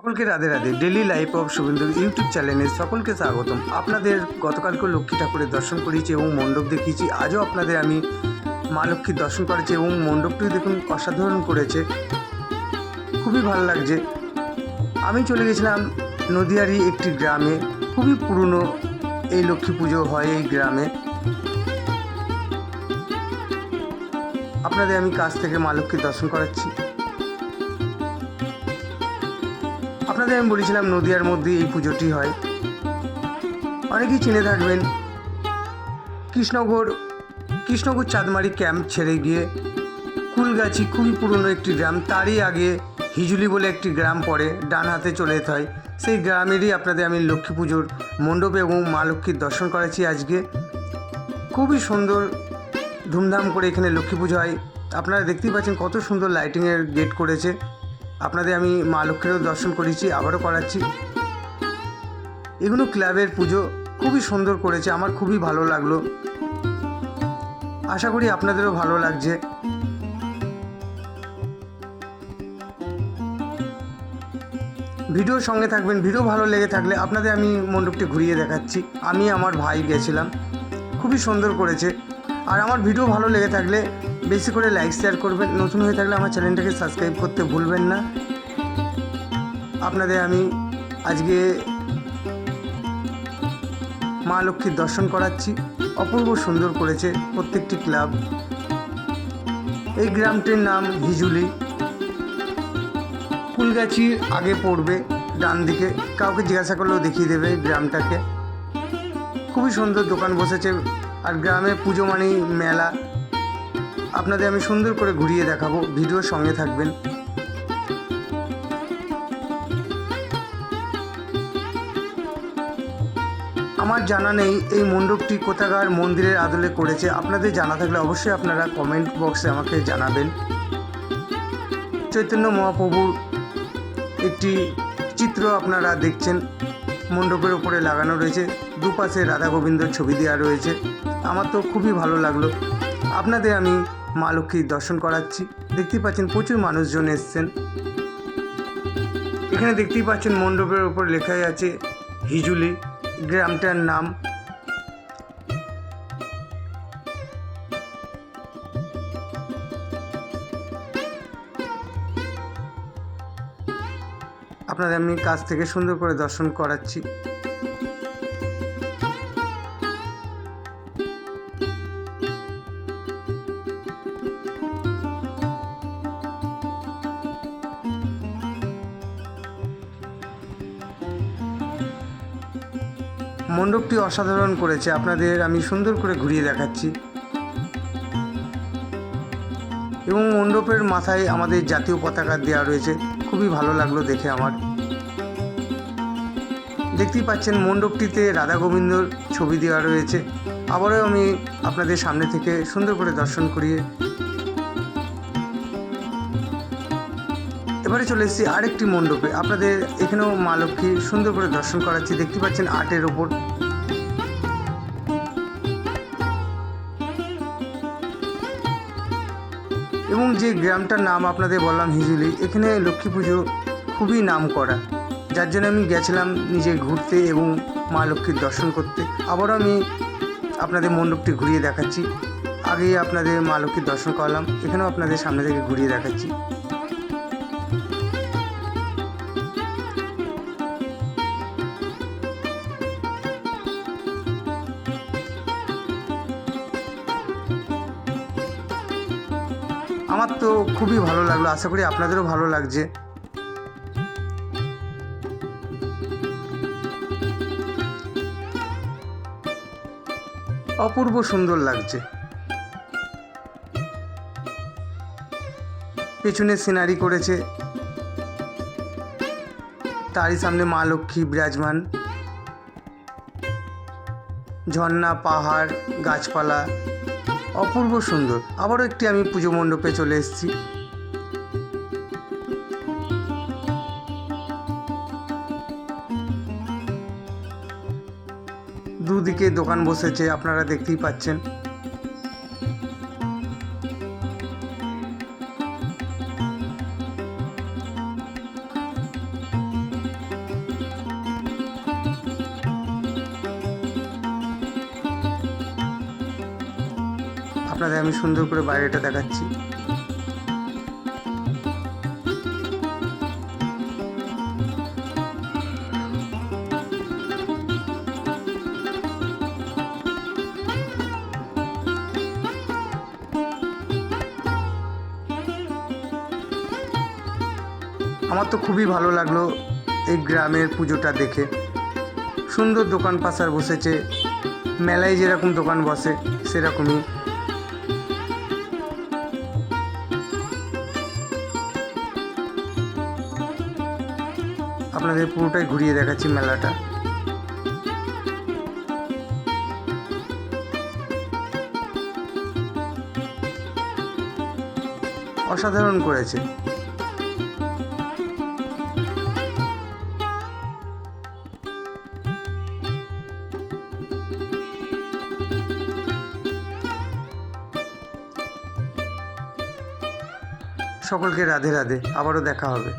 সকলকে Radhe Radhe. Daily life of Shubhendu YouTube চ্যানেলে সকলকে স্বাগতম। আপনাদের গতকালকে লক্ষ্মী ঠাকুরের দর্শন করিয়েছি এবং মণ্ডপ দেখিয়েছি। আজও আপনাদের আমি মা লক্ষ্মীর দর্শন করেছি এবং মণ্ডপটিও দেখুন অসাধারণ করেছে। খুবই ভালো লাগছে। আমি চলে গেছিলাম নদিয়ারি একটি গ্রামে। খুবই পুরনো এই লক্ষ্মী পুজো হয় এই গ্রামে। আপনাদের আমি কাছ থেকে মা লক্ষ্মীর দর্শন করাচ্ছি। আপনাদের আমি বলেছিলাম নদিয়ার মধ্যে এই পুজোটি হয়। অনেকেই চিনে থাকবেন। কৃষ্ণগর কৃষ্ণগর চাঁদমারি ক্যাম্প ছেড়ে গিয়ে কুলগাছি খুবই পুরনো একটি গ্রাম। তারই আগে হিজুলি বলে একটি গ্রাম পড়ে, ডান হাতে চলে যেতে হয়। সেই গ্রামেরই আপনাদের আমি লক্ষ্মী পুজোর মণ্ডপে এবং মা লক্ষ্মীর দর্শন করেছি আজকে। খুবই সুন্দর, ধুমধাম করে এখানে লক্ষ্মী পুজো হয়। আপনারা দেখতেই পাচ্ছেন কত সুন্দর লাইটিংয়ের গেট করেছে। আপনাদের আমি মা লক্ষ্মীরও দর্শন করেছি আবারও করাচ্ছি। এগুলো ক্লাবের পুজো, খুবই সুন্দর করেছে, আমার খুবই ভালো লাগল। আশা করি আপনাদেরও ভালো লাগছে। ভিডিওর সঙ্গে থাকবেন, ভিডিও ভালো লেগে থাকলে আপনাদের আমি মণ্ডপটি ঘুরিয়ে দেখাচ্ছি। আমি, আমার ভাই গেছিলাম। খুবই সুন্দর করেছে। আর আমার ভিডিও ভালো লেগে থাকলে বেশি করে লাইক শেয়ার করবেন। নতুন হয়ে থাকলে আমার চ্যানেলটাকে সাবস্ক্রাইব করতে ভুলবেন না। আপনাদের আমি আজকে মা লক্ষ্মীর দর্শন করাচ্ছি। অপূর্ব সুন্দর করেছে প্রত্যেকটি ক্লাব এই গ্রামটির নাম হিজুলি ফুলগাছি আগে পড়বে ডান দিকে কাউকে জিজ্ঞাসা করলেও দেখিয়ে দেবে গ্রামটাকে। খুবই সুন্দর দোকান বসেছে। আর গ্রামে পুজো মানেই মেলা। আপনাদের আমি সুন্দর করে ঘুরিয়ে দেখাবো। ভিডিওর সঙ্গে থাকবেন। আমার জানা নেই এই মণ্ডপটি কোথাকার মন্দিরের আদলে করেছে। আপনাদের জানা থাকলে অবশ্যই আপনারা কমেন্ট বক্সে আমাকে জানাবেন। চৈতন্য মহাপ্রভুর একটি চিত্র আপনারা দেখছেন। মণ্ডপের উপরে লাগানো রয়েছে। দুপাশে রাধা গোবিন্দর ছবি দেওয়া রয়েছে। আমার তো খুবই ভালো লাগল। আপনাদের আমি মা লক্ষ্মীর দর্শন করাচ্ছি। দেখতেই পাচ্ছেন প্রচুর মানুষজন এসছেন। এখানে দেখতেই পাচ্ছেন মণ্ডপের ওপর লেখাই আছে হিজুলি, গ্রামটার নাম। আপনাদের আমি কাছ থেকে সুন্দর করে দর্শন করাচ্ছি। মণ্ডপটি অসাধারণ করেছে। আপনাদের আমি সুন্দর করে ঘুরিয়ে দেখাচ্ছি। এবং মণ্ডপের মাথায় আমাদের জাতীয় পতাকা দেওয়া রয়েছে। খুবই ভালো লাগল দেখে আমার। দেখতেই পাচ্ছেন মণ্ডপটিতে রাধা গোবিন্দর ছবি দেওয়া রয়েছে। আবারও আমি আপনাদের সামনে থেকে সুন্দর করে দর্শন করিয়ে এবারে চলে এসেছি আরেকটি মণ্ডপে। আপনাদের এখানেও মা লক্ষ্মী সুন্দর করে দর্শন করাচ্ছি। দেখতে পাচ্ছেন আটের ওপর। এবং যে গ্রামটার নাম আপনাদের বললাম হিজুলি, এখানে লক্ষ্মী পুজো খুবই নাম করা যার জন্য আমি গেছিলাম নিজে ঘুরতে এবং মা লক্ষ্মীর দর্শন করতে। আবারও আমি আপনাদের মণ্ডপটি ঘুরিয়ে দেখাচ্ছি। আগেই আপনাদের মা লক্ষ্মীর দর্শন করলাম। এখানেও আপনাদের সামনে থেকে ঘুরিয়ে দেখাচ্ছি। আমার তো খুবই ভালো লাগল, আশা করি আপনাদেরও ভালো লাগছে। অপূর্ব সুন্দর লাগছে। পেছনে সিনারি করেছে। তারই সামনে মা লক্ষ্মী বিরাজমান। ঝর্ণা, পাহাড়, গাছপালা। অপূর্ব সুন্দর। আবারও একটি আমি পুজো মণ্ডপে চলে এসেছি। দুদিকে দোকান বসেছে, আপনারা দেখতেই পাচ্ছেন। আপনাদের আমি সুন্দর করে বাইরেটা দেখাচ্ছি। আমার তো খুবই ভালো লাগল এই গ্রামের পুজোটা দেখে। সুন্দর দোকান পাশার বসেছে, মেলায় যেরকম দোকান বসে, সেরকমই। আপনাদের পুরোটাই ঘুরিয়ে দেখাচ্ছি মেলাটা। অসাধারণ করেছে। সকলকে রাধে রাধে আবারও দেখা হবে।